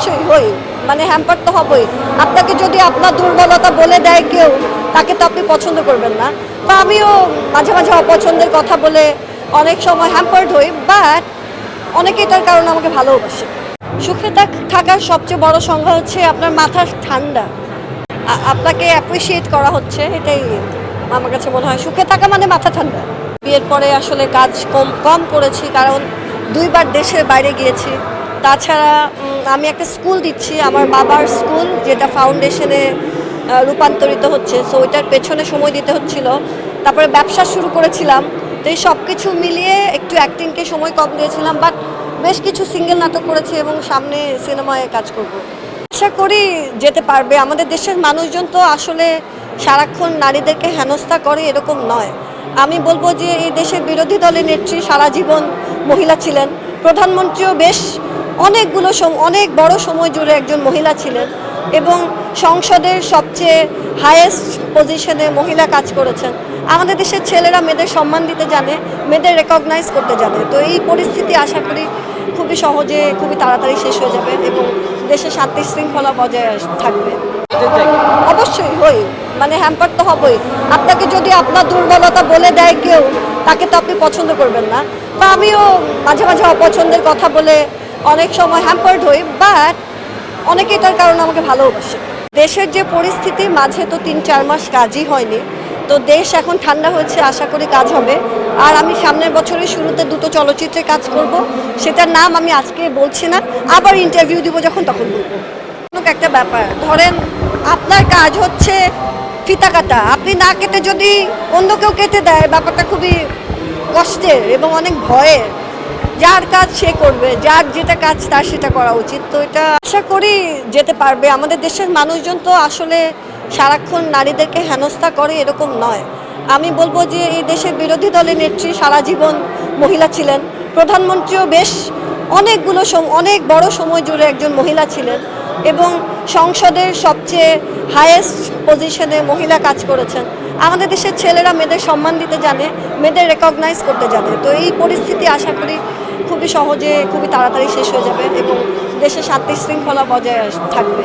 অবশ্যই হই মানে হ্যাম্পার তো হবই। আপনাকে যদি আপনার দুর্বলতা বলে দেয় কেউ, তাকে তো আপনি পছন্দ করবেন না। তো আমিও মাঝে মাঝে অপছন্দের কথা বলে অনেক সময় হ্যাম্পার্ড হই বাট অনেকেই তার কারণে আমাকে ভালোবাসে। সুখে থাক- থাকার সবচেয়ে বড় সংজ্ঞা হচ্ছে আপনার মাথা ঠান্ডা। আপনাকে অ্যাপ্রিসিয়েট করা হচ্ছে, এটাই আমার কাছে মনে হয়। সুখে থাকা মানে মাথা ঠান্ডা। বিয়ের পরে আসলে কাজ কম কম করেছি, কারণ দুইবার দেশের বাইরে গিয়েছি। তাছাড়া আমি একটা স্কুল দিচ্ছি, আমার বাবার স্কুল, যেটা ফাউন্ডেশনে রূপান্তরিত হচ্ছে। সো ওইটার পেছনে সময় দিতে হচ্ছিল। তারপরে ব্যবসা শুরু করেছিলাম। তো এই সব কিছু মিলিয়ে একটু অ্যাক্টিংকে সময় কম দিয়েছিলাম বাট বেশ কিছু সিঙ্গেল নাটক করেছি এবং সামনে সিনেমায় কাজ করব। আশা করি যেতে পারবে। আমাদের দেশের মানুষজন তো আসলে সারাক্ষণ নারীদেরকে হেনস্থা করে, এরকম নয়। আমি বলব যে এই দেশের বিরোধী দলের নেত্রী সারা জীবন মহিলা ছিলেন। প্রধানমন্ত্রীও বেশ অনেকগুলো অনেক বড় সময় জুড়ে একজন মহিলা ছিলেন এবং সংসদের সবচেয়ে হায়েস্ট পজিশনে মহিলা কাজ করেছেন। আমাদের দেশের ছেলেরা মেয়েদের সম্মান দিতে জানে, মেয়েদের রেকগনাইজ করতে জানে। তো এই পরিস্থিতি আশা করি খুবই সহজে, খুবই তাড়াতাড়ি শেষ হয়ে যাবে এবং দেশে শান্তি শৃঙ্খলা বজায় থাকবে। অবশ্যই, হই। মানে হ্যাম্পার তো হবই। আপনাকে যদি আপনার দুর্বলতা বলে দেয় কেউ, তাকে তো আপনি পছন্দ করবেন না। তো আমিও মাঝে মাঝে অপছন্দের কথা বলে অনেক সময় হ্যাম্পার্ড হই বাট অনেকেই তার কারণে আমাকে ভালোবাসে। দেশের যে পরিস্থিতি, মাঝে তো তিন চার মাস কাজই হয়নি। তো দেশ এখন ঠান্ডা হয়েছে, আশা করি কাজ হবে। আর আমি সামনের বছরের শুরুতে দুটো চলচ্চিত্রে কাজ করব। সেটার নাম আমি আজকে বলছি না, আবার ইন্টারভিউ দিব যখন, তখন বলব। একটা ব্যাপার। ধরেন, আপনার কাজ হচ্ছে ফিতা কাটা। আপনি না কেটে যদি অন্য কেউ কেটে দেয়, ব্যাপারটা খুবই কষ্টের এবং অনেক ভয়ের। যার কাজ সে করবে, যার যেটা কাজ তার সেটা করা উচিত। তো এটা আশা করি যেতে পারবে। আমাদের দেশের মানুষজন তো আসলে সারাক্ষণ নারীদেরকে হেনস্থা করে এরকম নয়। আমি বলব যে এই দেশের বিরোধী দলের নেত্রী সারা জীবন মহিলা ছিলেন। প্রধানমন্ত্রীও বেশ অনেকগুলো অনেক বড় সময় জুড়ে একজন মহিলা ছিলেন এবং সংসদের সবচেয়ে হায়েস্ট পজিশনে মহিলা কাজ করেছেন। আমাদের দেশের ছেলেরা মেয়েদের সম্মান দিতে জানে, মেয়েদের রেকগনাইজ করতে জানে। তো এই পরিস্থিতি আশা করি খুবই সহজে খুবই তাড়াতাড়ি শেষ হয়ে যাবে এবং দেশের শান্তি শৃঙ্খলা বজায় থাকবে।